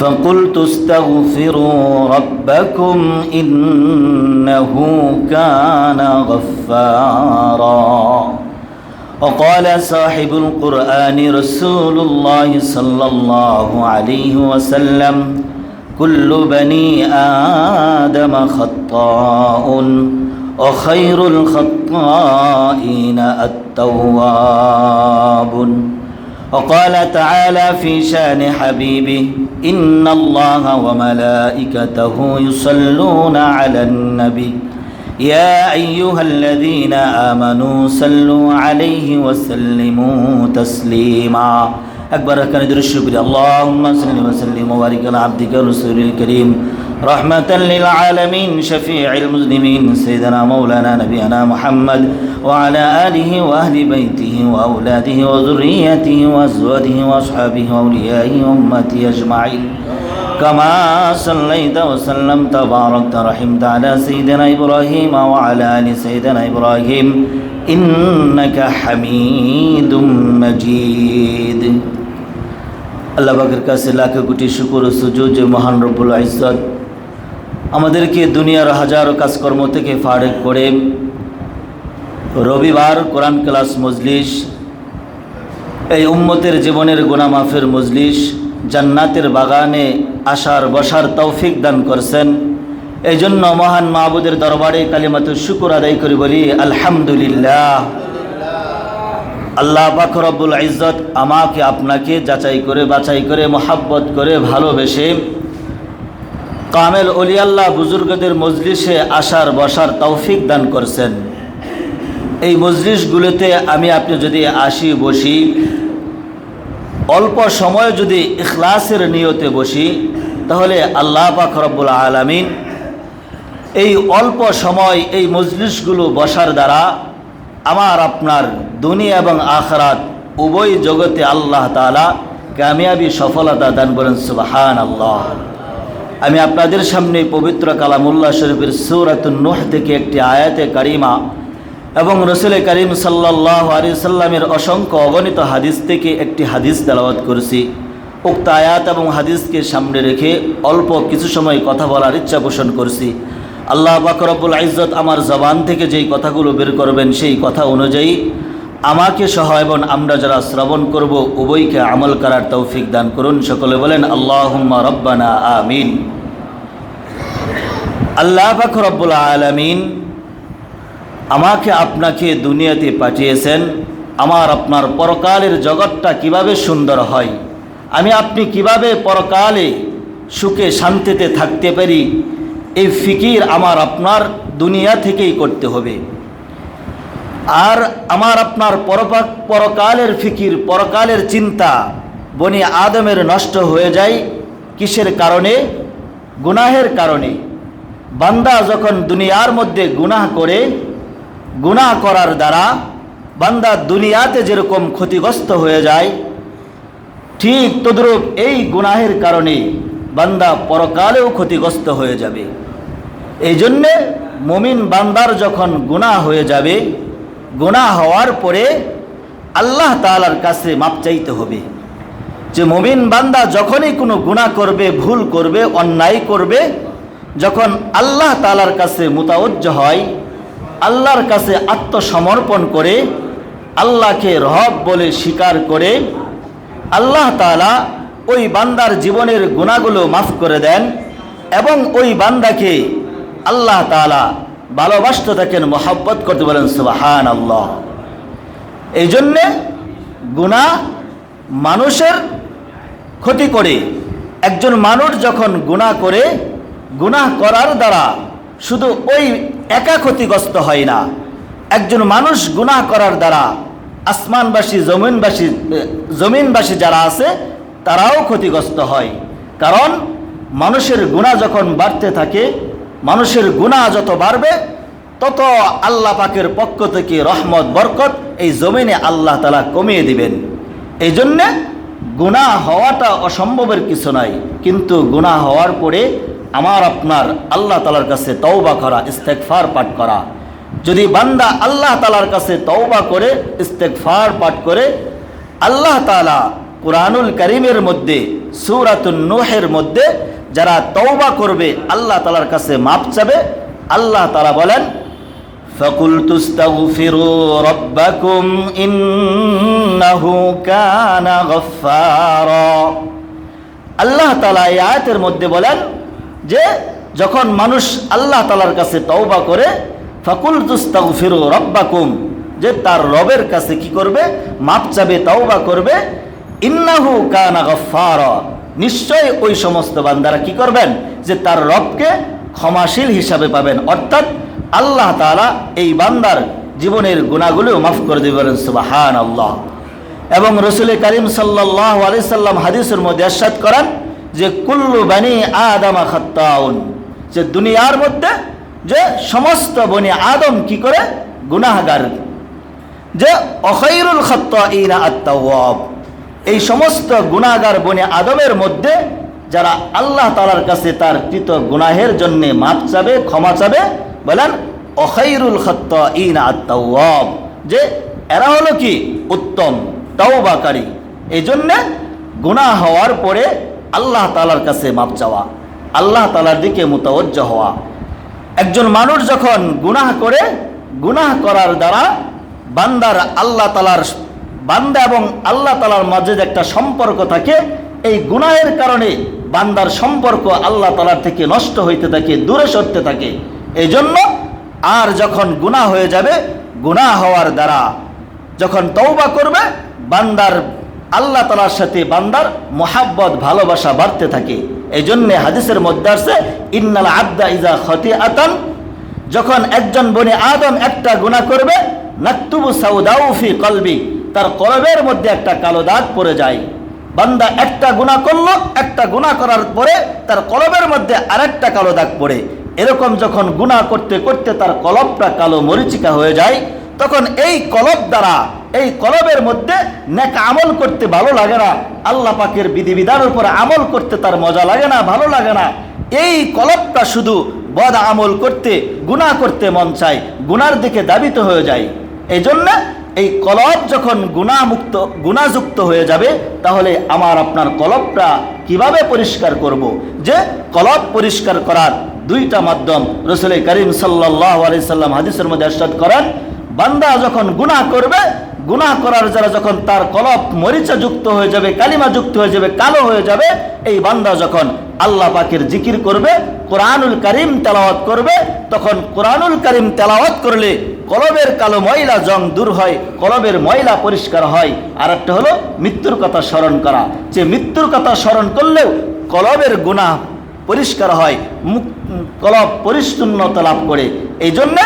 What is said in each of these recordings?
فقلت استغفروا ربكم إنه كان غفارا. وقال صاحب القرآن رسول الله صلى الله عليه وسلم كل بني آدم خطاء وخير الخطائين التواب. وقال تعالى في شان حبيبه إن الله وملائكته يصلون على النبي. يا أيها الذين آمنوا صلوا عليه وسلموا تسليما. أكبر كان الشكر اللهم صل وسلم وبارك على عبدك الرسول الكريم. رحمة للعالمين شفيع المسلمين سيدنا مولانا نبينا محمد وعلى آله وأهل بيته وأولاده وذريته وأزواجه وأصحابه وأوليائه وأمته أجمعين كما صليت وسلمت باركت رحمت على سيدنا إبراهيم وعلى آل سيدنا إبراهيم إنك حميد مجيد আল্লাহ পাকের কাছে লাখ কোটি শুকুর ও সুজুদ যে মহান রব্বুল ইজ্জত আমাদেরকে দুনিয়ার হাজারো কাজকর্ম থেকে ফারেক করে রবিবার কোরআন ক্লাস মজলিস, এই উম্মতের জীবনের গোনা মাফের মজলিস, জান্নাতের বাগানে আসার বসার তৌফিক দান করছেন। এই জন্য মহান মাহবুদের দরবারে কালিমাতুর শুকুর আদায় করি বলি, আলহামদুলিল্লাহ। আল্লাহ পাক রব্বুল ইজ্জত আমাকে, আপনাকে যাচাই করে বাছাই করে, মোহাব্বত করে ভালোবেসে কামেল অলিয়াল্লাহ বুজুর্গদের মজলিসে আসার, বসার তৌফিক দান করছেন। এই মজলিসগুলোতে আমি আপনি যদি আসি, বসি, অল্প সময় যদি ইখলাসের নিয়তে বসি, তাহলে আল্লাহ পাক রব্বুল আলমিন এই অল্প সময় এই মজলিসগুলো বসার দ্বারা আমার, আপনার দুনিয়া এবং আখরাত উভয় জগতে আল্লাহ তালা কামিয়াবি সফলতা দান করেন সুবাহান আল্লাহ আমি আপনাদের সামনে পবিত্র কালামুল্লাহ শরীফের সৌরাতুন নোহ থেকে একটি আয়াতে কারিমা এবং রসুল করিম সাল্লাহ আলি সাল্লামের অসংখ্য অগণিত হাদিস থেকে একটি হাদিস তেলাওয়াত করেছি। উক্ত আয়াত এবং হাদিসকে সামনে রেখে অল্প কিছু সময় কথা বলার ইচ্ছা পোষণ করছি। আল্লাহ বাকরবুল ইজ্জত আমার জবান থেকে যেই কথাগুলো বের করবেন সেই কথা অনুযায়ী আমাকে সহ এবং আমরা যারা শ্রবণ করব, উভয়কে আমল করার তৌফিক দান করুন। সকলে বলেন আল্লাহ রব্বানা, আমিন। আল্লাহ বাকরবুল আলমিন আমাকে আপনাকে দুনিয়াতে পাঠিয়েছেন। আমার, আপনার পরকালের জগৎটা কীভাবে সুন্দর হয়, আমি আপনি কীভাবে পরকালে সুখে শান্তিতে থাকতে পারি, এই ফিকির আমার আপনার দুনিয়া থেকেই করতে হবে। আর আমার আপনার পরকালের ফিকির, পরকালের চিন্তা বনি আদমের নষ্ট হয়ে যায়। কিসের কারণে? গুনাহের কারণে। বান্দা যখন দুনিয়ার মধ্যে গুনাহ করে, গুনাহ করার দ্বারা বান্দা দুনিয়াতে যেরকম ক্ষতিগ্রস্ত হয়ে যায়, ঠিক তদ্রূপ এই গুনাহের কারণে বান্দা পরকালেও ক্ষতিগ্রস্ত হয়ে যাবে। এই জন্যে মমিন বান্দার যখন গুনাহ হয়ে যাবে গুনাহ হওয়ার পরে আল্লাহ তালার কাছে মাপ চাইতে হবে। যে মমিন বান্দা যখনই কোনো গুণা করবে, ভুল করবে, অন্যায় করবে, যখন আল্লাহ তালার কাছে মোতাবজ্জ হয়, আল্লাহর কাছে আত্মসমর্পণ করে, আল্লাহকে রহব বলে স্বীকার করে, আল্লাহ তালা ওই বান্দার জীবনের গুণাগুলো মাফ করে দেন এবং ওই বান্দাকে আল্লাহ তালা ভালোবাসতে থাকেন, মোহাব্বত করতে বলেন সুবাহান আল্লাহ এই জন্যে গুণা মানুষের ক্ষতি করে। একজন মানুষ যখন গুণা করে, গুনাহ করার দ্বারা শুধু ওই একা ক্ষতিগ্রস্ত হয় না, একজন মানুষ গুনাহ করার দ্বারা আসমানবাসী, জমিনবাসী জমিনবাসী যারা আছে, তারাও ক্ষতিগ্রস্ত হয়। কারণ মানুষের গুণা যখন বাড়তে থাকে মানুষের গুণা যত বাড়বে, তত আল্লাহ পাকের পক্ষ থেকে রহমত, বরকত এই জমিনে আল্লাহ তালা কমিয়ে দিবেন। এই জন্যে গুণা হওয়াটা অসম্ভবের কিছু নয়, কিন্তু গুণা হওয়ার পরে আমার, আপনার আল্লাহ তালার কাছে তওবা করা ইস্তেকফার পাঠ করা। যদি বান্দা আল্লাহ তালার কাছে তওবা করে ইস্তেকফার পাঠ করে, আল্লাহ তালা কোরআনুল করিমের মধ্যে, সুরাতুন নোহের মধ্যে যারা তওবা করবে, আল্লাহ তালার কাছে মাপ চাবে। আল্লাহ তালা বলেন ফকুল রব্বাকুম আল্লাহ তালা এই আয়াতের মধ্যে বলেন যে, যখন মানুষ আল্লাহ তালার কাছে তওবা করে ফকুল তুস্তা ফিরো রব্বাকুম যে তার রবের কাছে কি করবে? মাপ চাবে, তওবা করবে, ইন্নাহু কানা গফার নিশ্চয় ওই সমস্ত বান্দারা কি করবেন? যে তার রবকে ক্ষমাশীল হিসাবে পাবেন। অর্থাৎ আল্লাহ তাআলা এই বান্দার জীবনের গুণাগুলো মাফ করে দেবেন সুবাহান আল্লাহ এবং রসুল করিম সাল্লাহ আলি সাল্লাম হাদিসের মধ্যে আশ্বাদ করেন যে, কুল্লু বানি আদামা খাত্তাউন। যে দুনিয়ার মধ্যে যে সমস্ত বনি আদম কি করে? গুনাহগার। যে অখৈরুল খাত্তাইনা আত্মাওয়াব এই সমস্ত গুনাহগার বনে আদমের মধ্যে যারা আল্লাহ তালার কাছে তার কৃত গুনাহের জন্য মাপ চাবে, ক্ষমা চাবে, বলেন অখৈরুল খাত্তাইনা আত্মাওয়াব যে এরা হলো কি? উত্তম, তাওবাকারী। এই জন্যে গুনাহ হওয়ার পরে আল্লাহ তালার কাছে মাপ চাওয়া, আল্লাহ তালার দিকে মোতাবজ্জ হওয়া। একজন মানুষ যখন গুনাহ করে, গুনাহ করার দ্বারা বান্দার আল্লাহ তালার বান্দা এবং আল্লাহ তালার মাঝে যে একটা সম্পর্ক থাকে, এই গুনাহের কারণে বান্দার সম্পর্ক আল্লাহ তালার থেকে নষ্ট হইতে থাকে, দূরে সরতে থাকে। এই জন্য আর যখন গুনাহ হয়ে যাবে, গুনাহ হওয়ার দ্বারা যখন তৌবা করবে, বান্দার, আল্লাহ তালার সাথে বান্দার মোহাব্বত, ভালোবাসা বাড়তে থাকে। এই জন্যে হাদিসের মধ্যে আছে ইন্নাল আব্দা ইজা খতি আতান যখন একজন বনে আদম একটা গুণা করবে, নাক্তুবু সাউদাউফি কলবি তার কলবের মধ্যে একটা কালো দাগ পড়ে যায়। বান্দা একটা গুণা করল, একটা গুণা করার পরে তার কলবের মধ্যে আরেকটা কালো দাগ পড়ে। এরকম যখন গুণা করতে করতে তার কলবটা কালো মরিচিকা হয়ে যায়, তখন এই কলব দ্বারা, এই কলবের মধ্যে নেক আমল করতে ভালো লাগে না। আল্লাহ পাকের বিধিবিধানের উপর আমল করতে তার মজা লাগে না, ভালো লাগে না। এই কলবটা শুধু বদ আমল করতে গুণা করতে মন চায় গুনার দিকে দাবিত হয়ে যায়। এই জন্য এই কলব যখন গুণামুক্ত, গুণাযুক্ত হয়ে যাবে, তাহলে আমার আপনার কলবটা কীভাবে পরিষ্কার করব। যে কলব পরিষ্কার করার দুইটা মাধ্যম রসুল করিম সাল্লাহ আলি সাল্লাম হাদিসের মধ্যে আশ্বাদ করেন, বান্দা যখন গুনাহ করবে, গুনাহ করার যারা যখন তার কলপ মরিচা যুক্ত হয়ে যাবে, কালিমা যুক্ত হয়ে যাবে, কালো হয়ে যাবে, এই বান্দা যখন আল্লাহ পাকের জিকির করবে, কোরআনুল করিম তেলাওয়াত করবে, তখন কোরআনুল করিম তেলাওয়াত করলে কলবের কালো ময়লা জং দূর হয়, কলবের ময়লা পরিষ্কার হয়। আর একটা হলো মৃত্যুর কথা স্মরণ করা। যে মৃত্যুর কথা স্মরণ করলেও কলবের গুনাহ পরিষ্কার হয়, মুখ, কলব পরিচ্ছন্নতা লাভ করে। এই জন্যে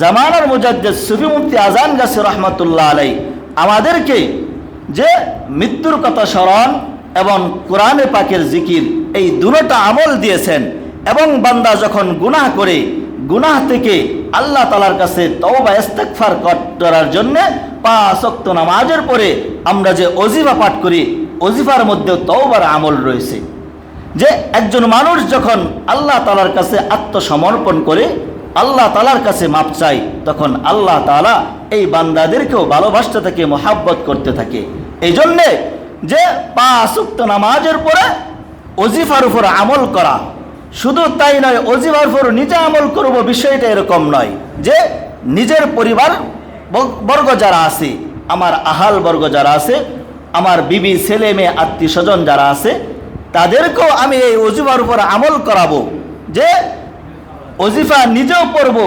জামানার মুজাদ্দেদ সুফি মুফতি আজান গাছে রহমতুল্লাহ আলাই আমাদেরকে যে মৃত্যুর কথা স্মরণ এবং কোরআনে পাকের জিকির, এই দুটোটা আমল দিয়েছেন। এবং বান্দা যখন গুনাহ করে গুনাহ থেকে আল্লাহ তালার কাছে তওবা ইস্তেকফার করার জন্য পাঁচ ওয়াক্ত নামাজের পরে আমরা যে অজিফা পাঠ করি অজিফার মধ্যেও তওবার আমল রয়েছে। যে একজন মানুষ যখন আল্লাহ তালার কাছে আত্মসমর্পণ করে, আল্লাহ তালার কাছে মাপ চাই তখন আল্লাহ তালা এই বান্দাদেরকেও ভালোবাসতে থাকে, মোহাব্বত করতে থাকে। এই জন্যে যে পাঁচ উক্ত নামাজের পরে অজিফার উপর আমল করা শুধু তাই নয় অজিফার উপর নিজে আমল করব বিষয়টা এরকম নয় যে নিজের পরিবার বর্গ যারা আছে, আমার আহাল বর্গ যারা আছে, আমার বিবি, ছেলে, মেয়ে, আত্মীয় স্বজন যারা আছে, তাদেরকেও আমি এই অজিফার উপর আমল করাবো যে অজিফা নিজেও পড়ব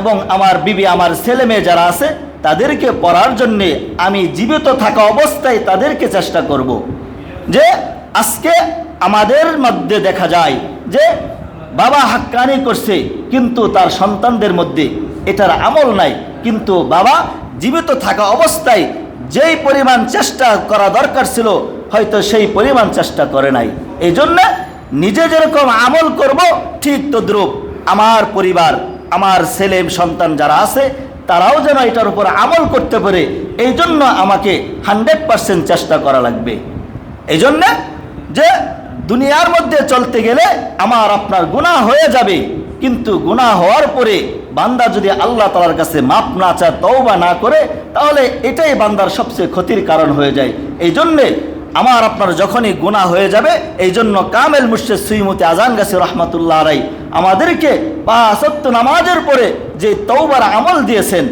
এবং আমার বিবি, আমার ছেলে, মেয়ে যারা আছে, তাদেরকে পড়ার জন্যে আমি জীবিত থাকা অবস্থায় তাদেরকে চেষ্টা করব। যে আজকে আমাদের মধ্যে দেখা যায় যে বাবা হাক্কানি করছে, কিন্তু তার সন্তানদের মধ্যে এটার আমল নাই। কিন্তু বাবা জীবিত থাকা অবস্থায় যেই পরিমাণ চেষ্টা করা দরকার ছিল, হয়তো সেই পরিমাণ চেষ্টা করে নাই। এই জন্য নিজে যেরকম আমল করব, ঠিক তদ্রুপ আমার পরিবার, আমার ছেলে, সন্তান যারা আছে, তারাও যেন এটার উপর আমল করতে পারে। এই জন্য আমাকে হান্ড্রেড পার্সেন্ট চেষ্টা করা লাগবে। এই জন্যে যে দুনিয়ার মধ্যে চলতে গেলে আমার আপনার গুনাহ হয়ে যাবে। কিন্তু গুনাহ হওয়ার পরে বান্দা যদি আল্লাহ তালার কাছে মাপ না চায়, তওবা না করে, তাহলে এটাই বান্দার সবচেয়ে ক্ষতির কারণ হয়ে যায়। এই জন্যে আমার আপনার যখনই গুনাহ হয়ে যাবে এই জন্য কামেল মুর্শেদ সুইমতি আজান গাছে রহমাতুল্লাহ রাই আমাদেরকে পাঁচত্ব নামাজের পরে যে তৌবার আমল দিয়েছেন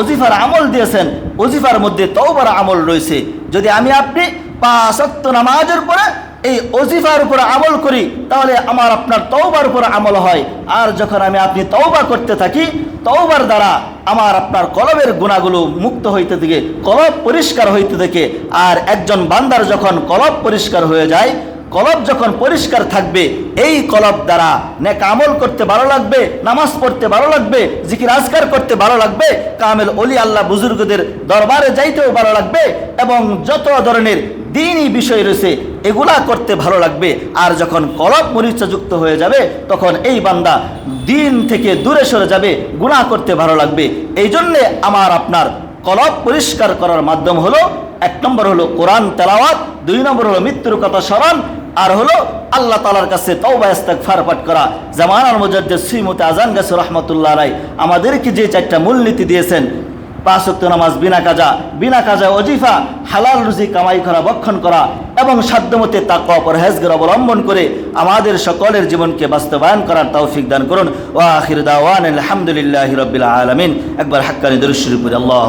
অজিফার আমল দিয়েছেন অজিফার মধ্যে তৌবার আমল রয়েছে। যদি আমি আপনি পাঁচত্ব নামাজের পরে এই অজিফার উপর আমল করি, তাহলে আমার আপনার তৌবার উপর আমল হয়। আর যখন আমি আপনি তৌবা করতে থাকি তৌবার দ্বারা আমার আপনার কলবের গুণাগুলো মুক্ত হইতে থেকে কলব পরিষ্কার হইতে থেকে আর একজন বান্দার যখন কলব পরিষ্কার হয়ে যায়, কলব যখন পরিষ্কার থাকবে, এই কলব দ্বারা নেক আমল করতে ভালো লাগবে, নামাজ পড়তে ভালো লাগবে, জিকির আজকার করতে ভালো লাগবে, কামেল অলি আল্লাহ বুজুর্গদের দরবারে যাইতেও ভালো লাগবে, এবং যত ধরনের দিনই বিষয় রয়েছে, এগুলা করতে ভালো লাগবে। আর যখন কলব মরিচাযুক্ত হয়ে যাবে, তখন এই বান্দা দিন থেকে দূরে সরে যাবে গুণা করতে ভালো লাগবে। এই জন্যে আমার আপনার কলব পরিষ্কার করার মাধ্যম হলো, এক নম্বর হলো কোরআন তেলাওয়াত, দুই নম্বর হলো মৃত্যুর কথা স্মরণ, আর হলো আল্লাহ তালার কাছে তৌবা ইস্তেগফার পাঠ করা। জামানার মুজাদ্দিদ শ্রীমতি আজান গাছ রহমতুল্লাহ রায় আমাদেরকে যে চারটা মূলনীতি দিয়েছেন পাঁচ ওয়াক্ত নামাজ, বিনা কাজা বিনা কাজা অজিফা হালাল রুজি কামাই করা বক্ষণ করা এবং সাধ্যমতে তাকওয়া, পরহেজগার অবলম্বন করে আমাদের সকলের জীবনকে বাস্তবায়ন করার তৌফিক দান করুন। ওয়া আখির দাওয়ান আলহামদুলিল্লাহ রবিল আলমিন। একবার হাক্কানি দরুশ্বরী আল্লাহ